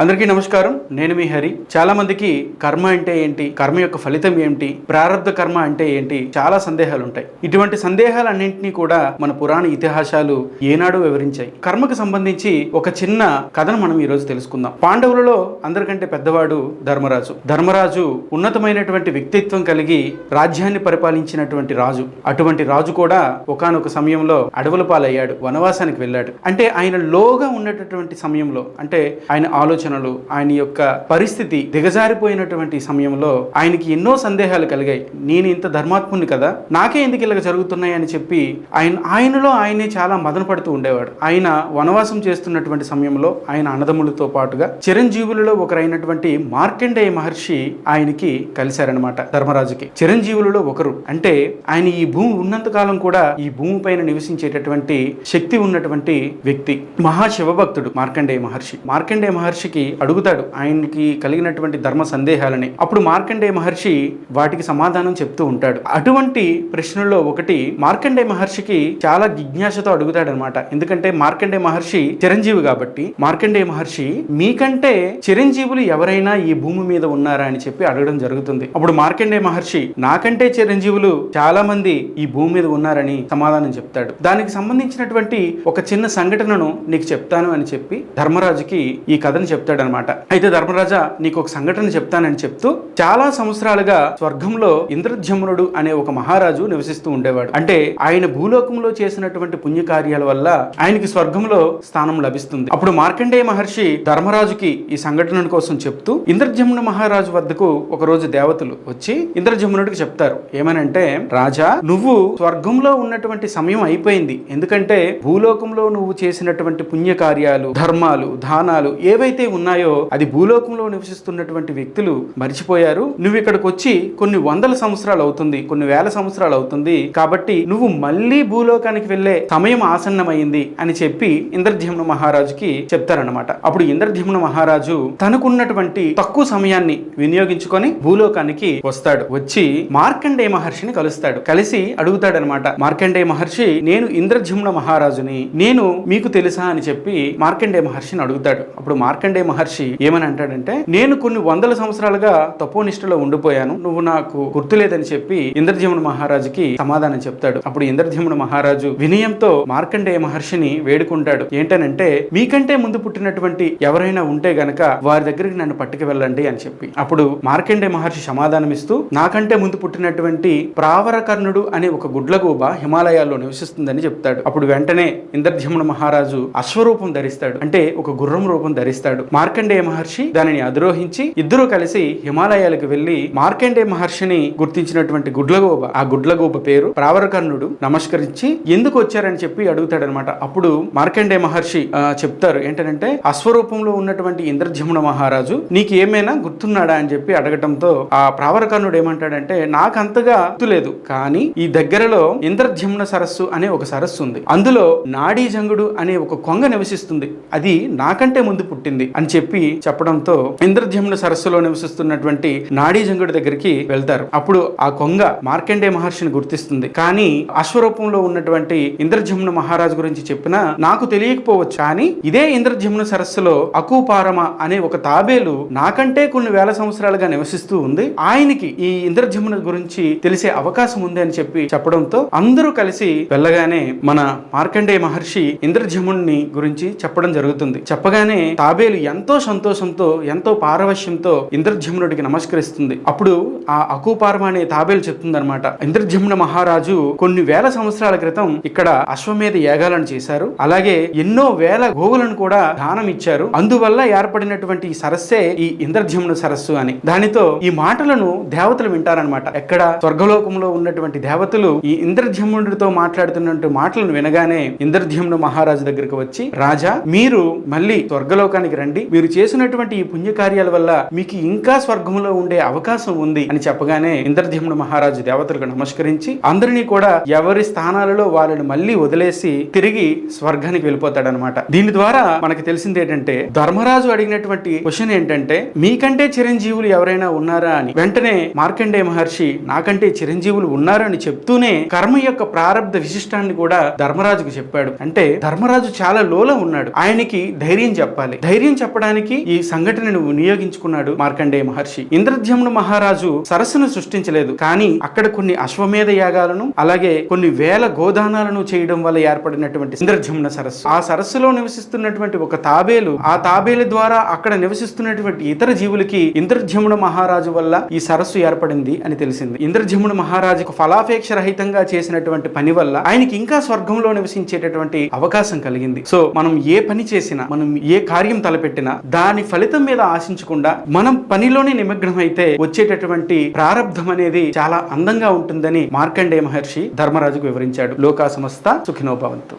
అందరికీ నమస్కారం. నేను మీ హరి. చాలా మందికి కర్మ అంటే ఏంటి? కర్మ యొక్క ఫలితం ఏంటి? ప్రారంధ కర్మ అంటే ఏంటి? చాలా సందేహాలు ఉంటాయి ఇటువంటి సందేహాలన్నింటినీ కూడా మన పురాణ ఇతిహాసాలు ఏనాడు వివరించాయి. కర్మకు సంబంధించి ఒక చిన్న కథను మనం ఈరోజు తెలుసుకుందాం. పాండవులలో అందరికంటే పెద్దవాడు ధర్మరాజు. ధర్మరాజు ఉన్నతమైనటువంటి వ్యక్తిత్వం కలిగి రాజ్యాన్ని పరిపాలించినటువంటి రాజు. అటువంటి రాజు కూడా ఒకానొక సమయంలో అడవుల పాలయ్యాడు. వనవాసానికి వెళ్ళాడు. అంటే ఆయన లోగా ఉన్నటువంటి సమయంలో అంటే ఆయన ఆలోచన ఆలోచనలు ఆయన యొక్క పరిస్థితి దిగజారిపోయినటువంటి సమయంలో ఆయనకి ఎన్నో సందేహాలు కలిగాయి. నేను ఇంత ధర్మాత్ముని కదా నాకే ఎందుకు ఇలాగ జరుగుతున్నాయి? అని చెప్పి ఆయన ఆయనలో ఆయనే చాలా మదన పడుతూ ఉండేవాడు. ఆయన వనవాసం చేస్తున్నటువంటి సమయంలో ఆయన అన్నదమ్ములతో పాటుగా చిరంజీవులలో ఒకరైనటువంటి మార్కండేయ మహర్షి ఆయనకి కలిశారనమాట ధర్మరాజుకి. చిరంజీవులలో ఒకరు. అంటే ఆయన ఈ భూమి ఉన్నంత కాలం కూడా ఈ భూమి పైన నివసించేటటువంటి శక్తి ఉన్నటువంటి వ్యక్తి. మహాశివభక్తుడు మార్కండేయ మహర్షి. మార్కండేయ మహర్షికి అడుగుతాడు. ఆయనకి కలిగినటువంటి ధర్మ సందేహాలని. అప్పుడు మార్కండేయ మహర్షి వాటికి సమాధానం చెప్తూ ఉంటాడు. అటువంటి ప్రశ్నల్లో ఒకటి మార్కండేయ మహర్షికి చాలా జిజ్ఞాసతో అడుగుతాడనమాట. ఎందుకంటే మార్కండేయ మహర్షి చిరంజీవి కాబట్టి మార్కండేయ మహర్షి మీకంటే చిరంజీవులు ఎవరైనా ఈ భూమి మీద ఉన్నారా అని చెప్పి అడగడం జరుగుతుంది. అప్పుడు మార్కండేయ మహర్షి నాకంటే చిరంజీవులు చాలా మంది ఈ భూమి మీద ఉన్నారని సమాధానం చెప్తాడు. దానికి సంబంధించినటువంటి ఒక చిన్న సంఘటనను నీకు చెప్తాను అని చెప్పి ధర్మరాజుకి ఈ కథను చెప్తాడనమాట. అయితే ధర్మరాజా నీకు ఒక సంఘటన చెప్తానని చెప్తూ చాలా సంవత్సరాలుగా స్వర్గంలో ఇంద్రజమునుడు అనే ఒక మహారాజు నివసిస్తూ ఉండేవాడు. అంటే ఆయన భూలోకంలో చేసినటువంటి పుణ్యకార్యాల వల్ల ఆయనకి స్వర్గంలో స్థానం లభిస్తుంది. అప్పుడు మార్కండేయ మహర్షి ధర్మరాజుకి ఈ సంఘటన కోసం చెప్తూ ఇంద్రజమున మహారాజు వద్దకు ఒక రోజు దేవతలు వచ్చి ఇంద్రజమునుడికి చెప్తారు. ఏమనంటే రాజా నువ్వు స్వర్గంలో ఉన్నటువంటి సమయం అయిపోయింది. ఎందుకంటే భూలోకంలో నువ్వు చేసినటువంటి పుణ్యకార్యాలు ధర్మాలు దానాలు ఏవైతే ఉన్నాయో అది భూలోకంలో నివసిస్తున్నటువంటి వ్యక్తులు మర్చిపోయారు. నువ్వు ఇక్కడికి వచ్చి కొన్ని వందల సంవత్సరాలు అవుతుంది కొన్ని వేల సంవత్సరాలు అవుతుంది. కాబట్టి నువ్వు మళ్ళీ భూలోకానికి వెళ్ళే సమయం ఆసన్నమైంది అని చెప్పి ఇంద్రధ్యమున మహారాజుకి చెప్తారనమాట అప్పుడు ఇంద్రధ్యమున మహారాజు తనకున్నటువంటి తక్కువ సమయాన్ని వినియోగించుకొని భూలోకానికి వస్తాడు. వచ్చి మార్కండేయ మహర్షిని కలుస్తాడు. కలిసి అడుగుతాడనమాట మార్కండేయ మహర్షి నేను ఇంద్రధ్యమున మహారాజుని నేను మీకు తెలుసా? అని చెప్పి మార్కండే మహర్షిని అడుగుతాడు. అప్పుడు మార్కండే మహర్షి ఏమని అంటాడంటే నేను కొన్ని వందల సంవత్సరాలుగా తపోనిష్టలో ఉండిపోయాను. నువ్వు నాకు గుర్తులేదని చెప్పి ఇంద్రజమున మహారాజుకి సమాధానం చెప్తాడు. అప్పుడు ఇంద్రజమున మహారాజు వినయంతో మార్కండేయ మహర్షిని వేడుకుంటాడు. ఏంటనంటే మీకంటే ముందు పుట్టినటువంటి ఎవరైనా ఉంటే గనక వారి దగ్గరికి నన్ను పట్టుకు వెళ్ళండి అని చెప్పి. అప్పుడు మార్కండేయ మహర్షి సమాధానం ఇస్తూ నాకంటే ముందు పుట్టినటువంటి ప్రావరకర్ణుడు అనే ఒక గుడ్లగూబ హిమాలయాల్లో నివసిస్తుందని చెప్తాడు. అప్పుడు వెంటనే ఇంద్రజమున మహారాజు అశ్వరూపం ధరిస్తాడు. అంటే ఒక గుర్రం రూపం ధరిస్తాడు. మార్కండేయ మహర్షి దానిని అధిరోహించి ఇద్దరు కలిసి హిమాలయాలకు వెళ్ళి మార్కండేయ మహర్షిని గుర్తించినటువంటి గుడ్లగోబ ఆ గుడ్లగోబ పేరు ప్రావరకర్ణుడు నమస్కరించి ఎందుకు వచ్చారని చెప్పి అడుగుతాడనమాట. అప్పుడు మార్కండేయ మహర్షి చెప్తారు ఏంటంటే అశ్వరూపంలో ఉన్నటువంటి ఇంద్రజమున మహారాజు నీకు ఏమైనా గుర్తున్నాడా? అని చెప్పి అడగటంతో ఆ ప్రావరకర్ణుడు ఏమంటాడంటే నాకంతగా గుర్తులేదు కానీ ఈ దగ్గరలో ఇంద్రజమున సరస్సు అనే ఒక సరస్సు ఉంది. అందులో నాడీ జంగుడు అనే ఒక కొంగ నివసిస్తుంది. అది నాకంటే ముందు పుట్టింది. అని చెప్పి చెప్పడంతో ఇంద్రజమున సరస్సులో నివసిస్తున్నటువంటి నాడీజంగుడి దగ్గరికి వెళ్తారు. అప్పుడు ఆ కొంగ మార్కండే మహర్షిని గుర్తిస్తుంది. కానీ అశ్వరూపంలో ఉన్నటువంటి ఇంద్రజమున మహారాజు గురించి చెప్పినా నాకు తెలియకపోవచ్చు. కానీ ఇదే ఇంద్రజమున సరస్సులో అకుపారమ అనే ఒక తాబేలు నాకంటే కొన్ని వేల సంవత్సరాలుగా నివసిస్తూ ఉంది. ఆయనకి ఈ ఇంద్రజమున గురించి తెలిసే అవకాశం ఉంది అని చెప్పి చెప్పడంతో అందరూ కలిసి వెళ్ళగానే మన మార్కండేయ మహర్షి ఇంద్రజముని గురించి చెప్పడం జరుగుతుంది. చెప్పగానే తాబేలు ఎంతో సంతోషంతో ఎంతో పారవశ్యంతో ఇంద్రజమునుడికి నమస్కరిస్తుంది. అప్పుడు ఆ అకూపారమ అనే తాబేలు చెప్తుందనమాట ఇంద్రజమున మహారాజు కొన్ని వేల సంవత్సరాల క్రితం ఇక్కడ అశ్వమేధ యాగాలను చేశారు. అలాగే ఎన్నో వేల గోవులను కూడా దానం ఇచ్చారు. అందువల్ల ఏర్పడినటువంటి సరస్సే ఈ ఇంద్రజమున సరస్సు అని. దానితో ఈ మాటలను దేవతలు వింటారనమాట ఎక్కడ స్వర్గలోకంలో ఉన్నటువంటి దేవతలు ఈ ఇంద్రజమునుడితో మాట్లాడుతున్నట్టు మాటలను వినగానే ఇంద్రజమున మహారాజు దగ్గరికి వచ్చి రాజా మీరు మళ్ళీ స్వర్గలోకానికి రండి. మీరు చేసినటువంటి ఈ పుణ్యకార్యాల వల్ల మీకు ఇంకా స్వర్గంలో ఉండే అవకాశం ఉంది అని చెప్పగానే ఇంద్రధ్యముడు మహారాజు దేవతలకు నమస్కరించి అందరినీ కూడా ఎవరి స్థానాలలో వాళ్ళని మళ్ళీ వదిలేసి తిరిగి స్వర్గానికి వెళ్ళిపోతాడనమాట. దీని ద్వారా మనకి తెలిసింది ఏంటంటే ధర్మరాజు అడిగినటువంటి క్వశ్చన్ ఏంటంటే మీకంటే చిరంజీవులు ఎవరైనా ఉన్నారా అని. వెంటనే మార్కండే మహర్షి నాకంటే చిరంజీవులు ఉన్నారని చెప్తూనే కర్మ యొక్క ప్రారంధ విశిష్టాన్ని కూడా ధర్మరాజుకు చెప్పాడు. అంటే ధర్మరాజు చాలా లోలో ఉన్నాడు. ఆయనకి ధైర్యం చెప్పాలి. ధైర్యం చెప్పడానికి ఈ సంఘటనను వినియోగించుకున్నాడు మార్కండేయ మహర్షి. ఇంద్రద్యమును మహారాజు సరస్సును సృష్టించలేదు. కానీ అక్కడ కొన్ని అశ్వమేధ యాగాలను అలాగే కొన్ని వేల గోదానాలను చేయడం వల్ల ఏర్పడినటువంటి ఇంద్రధ్యమున సరస్సు. ఆ సరస్సులో నివసిస్తున్నటువంటి ఒక తాబేలు ఆ తాబేలు ద్వారా అక్కడ నివసిస్తున్నటువంటి ఇతర జీవులకి ఇంద్రజమున మహారాజు వల్ల ఈ సరస్సు ఏర్పడింది అని తెలిసింది. ఇంద్రజమున మహారాజుకు ఫలాపేక్ష రహితంగా చేసినటువంటి పని వల్ల ఆయనకి ఇంకా స్వర్గంలో నివసించేటటువంటి అవకాశం కలిగింది. సో మనం ఏ పని చేసినా మనం ఏ కార్యం తలపెట్టినా దాని ఫలితం మీద ఆశించకుండా మనం పనిలోనే నిమగ్నమైతే వచ్చేటటువంటి ప్రారంధం అనేది చాలా అందంగా ఉంటుందని మార్కండేయ మహర్షి ధర్మరాజుకు వివరించాడు. లోకా సంస్థ సుఖినోభవంతు